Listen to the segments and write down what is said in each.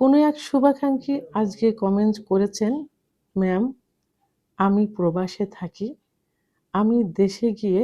কোনো এক শুভাকাঙ্ক্ষী আজকে কমেন্ট করেছেন ম্যাম আমি প্রবাসে থাকি। আমি দেশে গিয়ে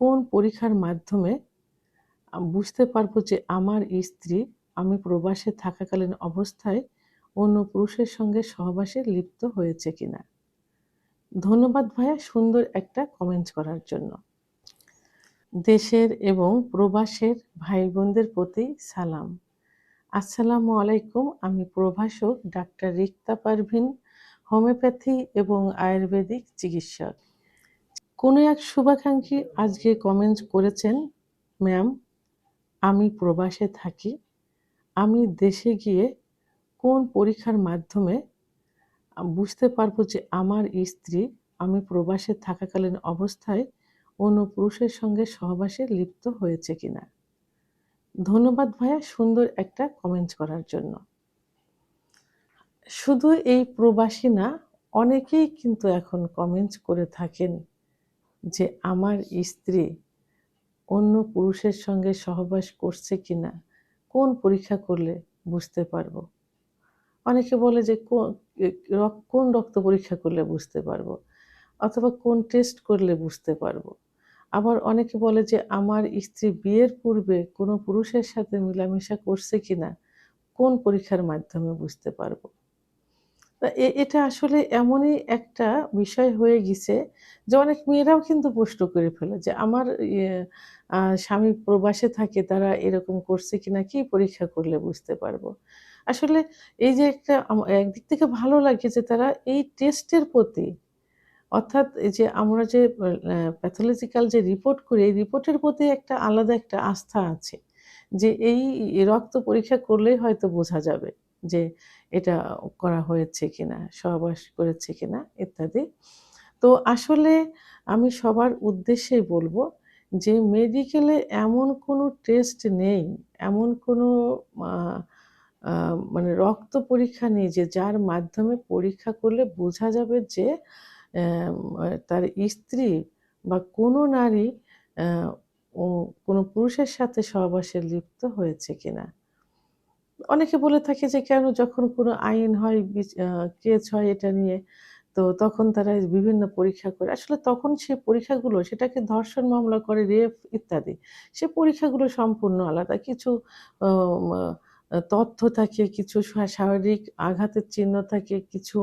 কোন পরীক্ষার মাধ্যমে বুঝতে পারব যে আমার স্ত্রী আমি প্রবাসে থাকাকালীন অবস্থায় অন্য পুরুষের সঙ্গে সহবাসে লিপ্ত হয়েছে কিনা? ধন্যবাদ ভাইয়া সুন্দর একটা কমেন্ট করার জন্য। দেশের এবং প্রবাসের ভাই বোনদের প্রতি সালাম। আসসালামু আলাইকুম, আমি প্রভাষক ডাক্তার রিক্তা পারভিন, হোমিওপ্যাথি এবং আয়ুর্বেদিক চিকিৎসক। কোনো এক শুভাকাঙ্ক্ষী আজকে কমেন্ট করেছেন, ম্যাম, আমি প্রবাসে থাকি, আমি দেশে গিয়ে কোন পরীক্ষার মাধ্যমে বুঝতে পারব যে আমার স্ত্রী আমি প্রবাসে থাকাকালীন অবস্থায় অন্য পুরুষের সঙ্গে সহবাসে লিপ্ত হয়েছে কিনা? ধন্যবাদ ভাইয়া সুন্দর একটা কমেন্ট করার জন্য। শুধু এই প্রবাসী না, অনেকেই কিন্তু এখন কমেন্টস করে থাকেন যে আমার স্ত্রী অন্য পুরুষের সঙ্গে সহবাস করছে কি না কোন পরীক্ষা করলে বুঝতে পারব? অনেকে বলে যে কোন রক্ত পরীক্ষা করলে বুঝতে পারব? অথবা কোন টেস্ট করলে বুঝতে পারব? আবার অনেকে বলে যে আমার স্ত্রী বিয়ের পূর্বে কোনো পুরুষের সাথে মিলামেশা করছে কিনা? কোন পরীক্ষার মাধ্যমে বুঝতে পারব? এটা আসলে এমনই একটা বিষয় হয়ে গেছে যে অনেক মেয়েরাও কিন্তু প্রশ্ন করে ফেলে যে আমার ইয়ে, স্বামী প্রবাসে থাকে তারা এরকম করছে কিনা? কি পরীক্ষা করলে বুঝতে পারব? আসলে এই যে একটা একদিক থেকে ভালো লাগে যে তারা এই টেস্টের প্রতি অর্থাৎ এই যে আমরা যে প্যাথোলজিক্যাল যে রিপোর্ট করি, এই রিপোর্টের প্রতি একটা আলাদা একটা আস্থা আছে যে এই রক্ত পরীক্ষা করলেই হয়তো বোঝা যাবে যে এটা করা হয়েছে কিনা, সহবাস করেছে কিনা, ইত্যাদি। তো আসলে আমি সবার উদ্দেশ্যেই বলব যে মেডিকেলে এমন কোনো টেস্ট নেই, এমন কোনো মানে রক্ত পরীক্ষা নেই যে যার মাধ্যমে পরীক্ষা করলে বোঝা যাবে যে তার স্ত্রী বা কোনো নারী কোনো পুরুষের সাথে সহবাসে লিপ্ত হয়েছে কিনা? অনেকে বলে থাকে যে, কেন যখন কোনো আইন হয় কেস হয় এটা নিয়ে, তো তখন তারা বিভিন্ন পরীক্ষা করে। আসলে তখন সে পরীক্ষাগুলো, সেটাকে ধর্ষণ মামলা করে, রেপ ইত্যাদি, সে পরীক্ষাগুলো সম্পূর্ণ আলাদা। কিছু তথ্য থাকে, কিছু শারীরিক আঘাতের চিহ্ন থাকে, কিছু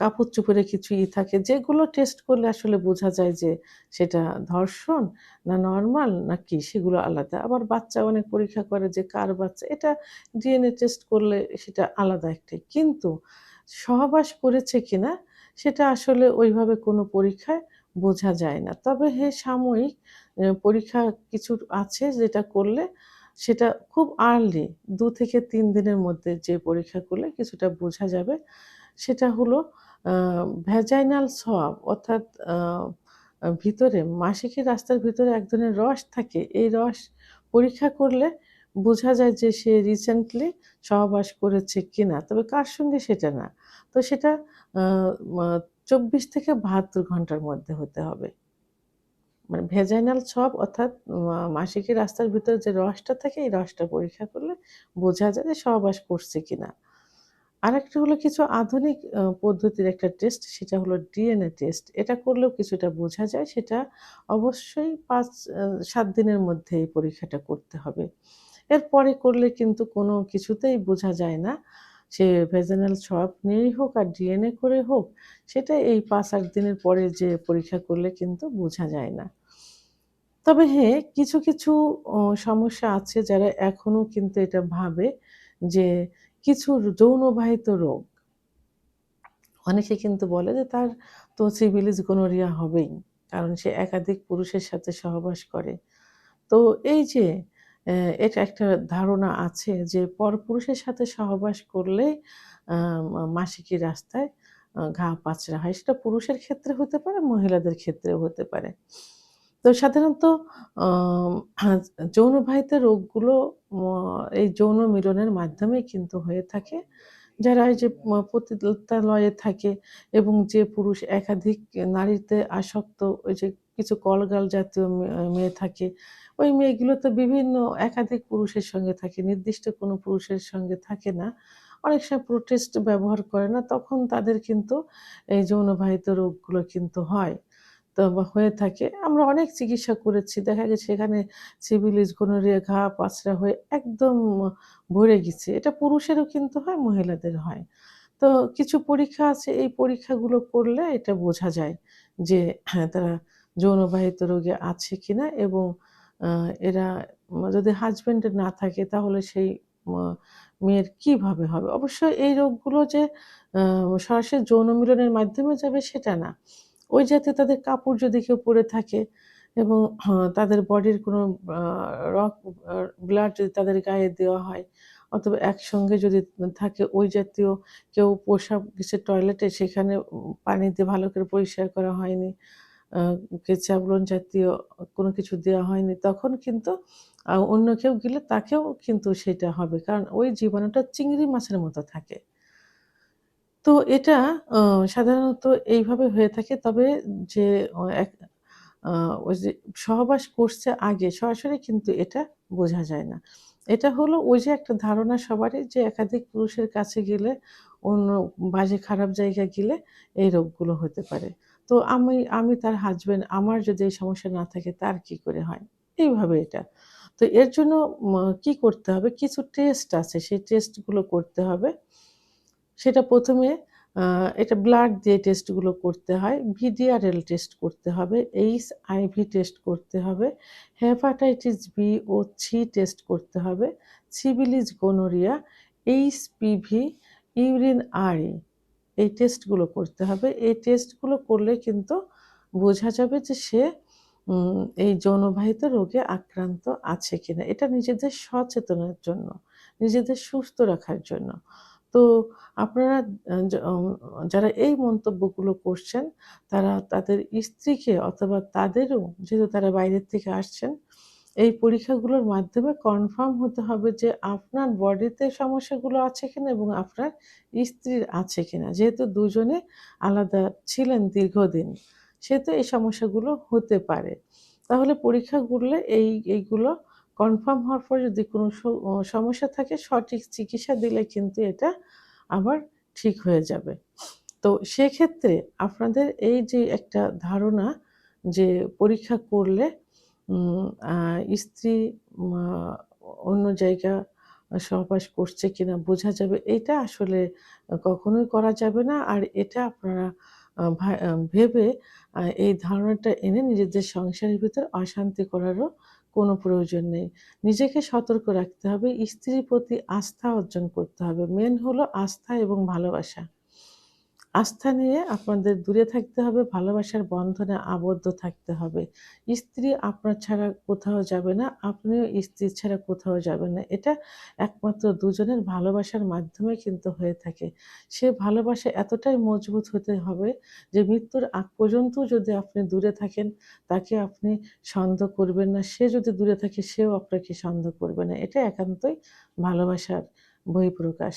কাপড় চোপড়ে কিছু ই থাকে, যেগুলো টেস্ট করলে আসলে বোঝা যায় যে সেটা ধর্ষণ না নর্মাল না কি সেগুলো আলাদা। আবার বাচ্চা অনেক পরীক্ষা করে যে কার বাচ্চা, এটা ডিএনএ টেস্ট করলে সেটা আলাদা একটাই। কিন্তু সহবাস করেছে কিনা, সেটা আসলে ওইভাবে কোনো পরীক্ষায় বোঝা যায় না। তবে হে সাময়িক পরীক্ষা কিছু আছে যেটা করলে সেটা খুব আর্লি দু থেকে তিন দিনের মধ্যে যে পরীক্ষা করলে কিছুটা বোঝা যাবে। সেটা হলো ভ্যাজাইনাল সোয়াব অর্থাৎ ভিতরে, মাসিকের রাস্তার ভিতরে এক ধরনের রস থাকে। এই রস পরীক্ষা করলে বোঝা যায় যে সে রিসেন্টলি সহবাস করেছে কিনা। তবে কার সঙ্গে সেটা না। তো সেটা চব্বিশ থেকে বাহাত্তর ঘণ্টার মধ্যে হতে হবে। মানে ভেজাইনাল সব অর্থাৎ মাসিকের রাস্তার ভিতরে যে রসটা থাকে, এই রসটা পরীক্ষা করলে বোঝা যায় যে সহবাস করছে কিনা। আরেকটা হলো কিছু আধুনিক পদ্ধতির একটা টেস্ট সেটা হলো ডিএনএ টেস্ট এটা করলেও কিছুটা বোঝা যায়, সেটা অবশ্যই পাঁচ সাত দিনের মধ্যে এই পরীক্ষাটা করতে হবে। এরপরে করলে কিন্তু কোনো কিছুতেই বোঝা যায় না, সে ভেজেনাল সব নিয়েই হোক আর ডিএনএ করে হোক, সেটা এই পাঁচ, আট দিনের পরে যে পরীক্ষা করলে কিন্তু বোঝা যায় না। তবে হ্যাঁ কিছু কিছু সমস্যা আছে যারা এখনও কিন্তু এটা ভাবে যে কিছু যৌনবাহিত রোগ। অনেকে কিন্তু বলে যে তার তো সিভিলিস গোনোরিয়া হবেই, কারণ সে একাধিক পুরুষের সাথে সহবাস করে। তো এই যে এটা একটা ধারণা আছে যে পরপুরুষের সাথে সহবাস করলে মাসিকি রাস্তায় ঘা পাচড়া হয়। সেটা পুরুষের ক্ষেত্রে হতে পারে, মহিলাদের ক্ষেত্রেও হতে পারে। তো সাধারণত যৌনবাহিত রোগগুলো এই যৌন মিলনের মাধ্যমেই কিন্তু হয়ে থাকে যারা এই যে পতিতালয়ে থাকে এবং যে পুরুষ একাধিক নারীতে আসক্ত, ওই যে কিছু কলগাল জাতীয় মেয়ে থাকে, ওই মেয়েগুলো তো বিভিন্ন একাধিক পুরুষের সঙ্গে থাকে। নির্দিষ্ট কোনো পুরুষের সঙ্গে থাকে না। অনেক সময় প্রোটেস্ট ব্যবহার করে না। তখন তাদের কিন্তু এই যৌনবাহিত রোগগুলো কিন্তু হয়। তো হয়ে থাকে। আমরা অনেক চিকিৎসা করেছি। দেখা গেছে এখানে সিফিলিস, গনোরিয়া, ঘা, পাছরা হয়ে একদম ভরে গেছে। এটা পুরুষেরও কিন্তু হয়, মহিলাদের হয়। তো কিছু পরীক্ষা আছে, এই পরীক্ষাগুলো করলে এটা বোঝা যায় যে হ্যাঁ, তারা যৌনবাহিত রোগে আছে কিনা এবং এরা যদি হাসব্যান্ডের না থাকে তাহলে সেই মেয়ের কীভাবে হবে? অবশ্যই এই রোগগুলো যে সরাসরি যৌন মিলনের মাধ্যমে যাবে সেটা না। ওই জাতীয় তাদের কাপড় যদি কেউ পরে থাকে এবং তাদের বডির কোনো রক ব্লাড যদি তাদের গায়ে দেওয়া হয়, অথবা একসঙ্গে যদি থাকে ওই জাতীয় কেউ প্রসাব গেছে টয়লেটে সেখানে পানি দিয়ে ভালো করে পরিষ্কার করা হয়নি। আ কেচাবলন জাতীয় কোনো কিছু দেওয়া হয়নি। তখন কিন্তু অন্য কেউ গেলে তাকেও কিন্তু সেটা হবে। কারণ ওই জীবাণুটা চিংড়ি মাছের মতো থাকে। তো এটা সাধারণত এইভাবে হয়ে থাকে। তবে যে এক ওই যে, সহবাস করছে আগে, সরাসরি কিন্তু এটা বোঝা যায় না। এটা হলো ওই যে একটা ধারণা সবারই যে, একাধিক পুরুষের কাছে গেলে, অন্য বাজে খারাপ জায়গায় গেলে এই রোগগুলো হতে পারে। তো আমি আমি তার হাসব্যান্ড আমার যদি এই সমস্যা না থাকে, তার কি করে হয়? এইভাবে এটা। তো এর জন্য কি করতে হবে? কিছু টেস্ট আছে, সেই টেস্টগুলো করতে হবে। সেটা প্রথমে এটা ব্লাড দিয়ে টেস্টগুলো করতে হয়। ভিডিআরএল টেস্ট করতে হবে, এইচ আইভি টেস্ট করতে হবে, হেপাটাইটিস বি ও সি টেস্ট করতে হবে, সিফিলিস, গনোরিয়া, এইচপিভি, ইউরিন আরই এই টেস্টগুলো করতে হবে। এই টেস্টগুলো করলে কিন্তু বোঝা যাবে যে সে এই যৌনবাহিত রোগে আক্রান্ত আছে কিনা। এটা নিজেদের সচেতনের জন্য, নিজেদের সুস্থ রাখার জন্য। তো আপনারা যারা এই মন্তব্যগুলো করছেন তারা তাদের স্ত্রীকে অথবা তাদেরও যেহেতু তারা বাইরের থেকে আসছেন, এই পরীক্ষাগুলোর মাধ্যমে কনফার্ম হতে হবে যে আপনার বডিতে সমস্যাগুলো আছে কিনা এবং আপনার স্ত্রীর আছে কিনা। যেহেতু দুজনে আলাদা ছিলেন দীর্ঘদিন, সেহেতু এই সমস্যাগুলো হতে পারে। তাহলে পরীক্ষা করলে এই এইগুলো কনফার্ম হওয়ার পর যদি কোনো সমস্যা থাকে, সঠিক চিকিৎসা দিলে কিন্তু এটা আবার ঠিক হয়ে যাবে। তো সেক্ষেত্রে আপনাদের এই যে একটা ধারণা যে পরীক্ষা করলে স্ত্রী অন্য জায়গা সহবাস করছে কিনা বোঝা যাবে। এটা আসলে কখনোই করা যাবে না। আর এটা আপনারা ভেবে এই ধারণাটা এনে নিজেদের সংসারের ভিতর অশান্তি করারও কোনো প্রয়োজন নেই। নিজেকে সতর্ক রাখতে হবে, স্ত্রীর প্রতি আস্থা অর্জন করতে হবে। মেন হলো আস্থা এবং ভালোবাসা। আস্থা নিয়ে আপনাদের দূরে থাকতে হবে, ভালোবাসার বন্ধনে আবদ্ধ থাকতে হবে। স্ত্রী আপনার ছাড়া কোথাও যাবে না, আপনিও স্ত্রী ছাড়া কোথাও যাবেন না। এটা একমাত্র দুজনের ভালোবাসার মাধ্যমে কিন্তু হয়ে থাকে। সে ভালোবাসা এতটাই মজবুত হতে হবে যে মৃত্যুর আগ পর্যন্ত যদি আপনি দূরে থাকেন, তাকে আপনি সন্দেহ করবেন না। সে যদি দূরে থাকে সেও আপনাকে সন্দেহ করবে না। এটা একান্তই ভালোবাসার বহিঃপ্রকাশ।